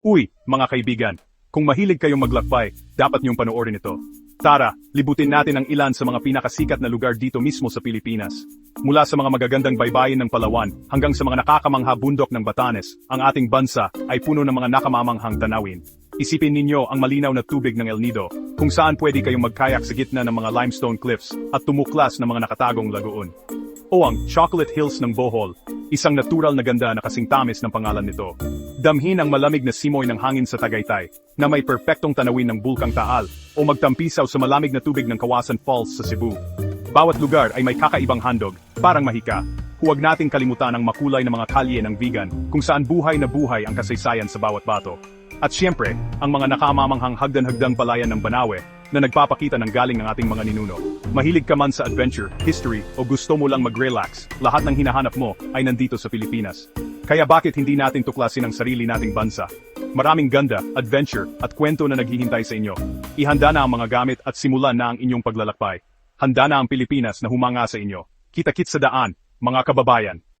Uy, mga kaibigan, kung mahilig kayong maglakbay, dapat niyong panoorin ito. Tara, libutin natin ang ilan sa mga pinakasikat na lugar dito mismo sa Pilipinas. Mula sa mga magagandang baybayin ng Palawan hanggang sa mga nakakamangha bundok ng Batanes, ang ating bansa ay puno ng mga nakamamanghang tanawin. Isipin ninyo ang malinaw na tubig ng El Nido, kung saan pwede kayong magkayak sa gitna ng mga limestone cliffs at tumuklas ng mga nakatagong lagoon. O ang Chocolate Hills ng Bohol, isang natural na ganda na kasing tamis ng pangalan nito. Damhin ang malamig na simoy ng hangin sa Tagaytay, na may perpektong tanawin ng Bulkang Taal, o magtampisaw sa malamig na tubig ng Kawasan Falls sa Cebu. Bawat lugar ay may kakaibang handog, parang mahika. Huwag nating kalimutan ang makulay na mga kalye ng vegan, kung saan buhay na buhay ang kasaysayan sa bawat bato. At siyempre, ang mga nakamamanghang hagdan-hagdang palayan ng Banawe, na nagpapakita ng galing ng ating mga ninuno. Mahilig ka man sa adventure, history, o gusto mo lang mag-relax, lahat ng hinahanap mo ay nandito sa Pilipinas. Kaya bakit hindi natin tuklasin ang sarili nating bansa? Maraming ganda, adventure, at kwento na naghihintay sa inyo. Ihanda na ang mga gamit at simulan na ang inyong paglalakbay. Handa na ang Pilipinas na humanga sa inyo. Kita-kit sa daan, mga kababayan.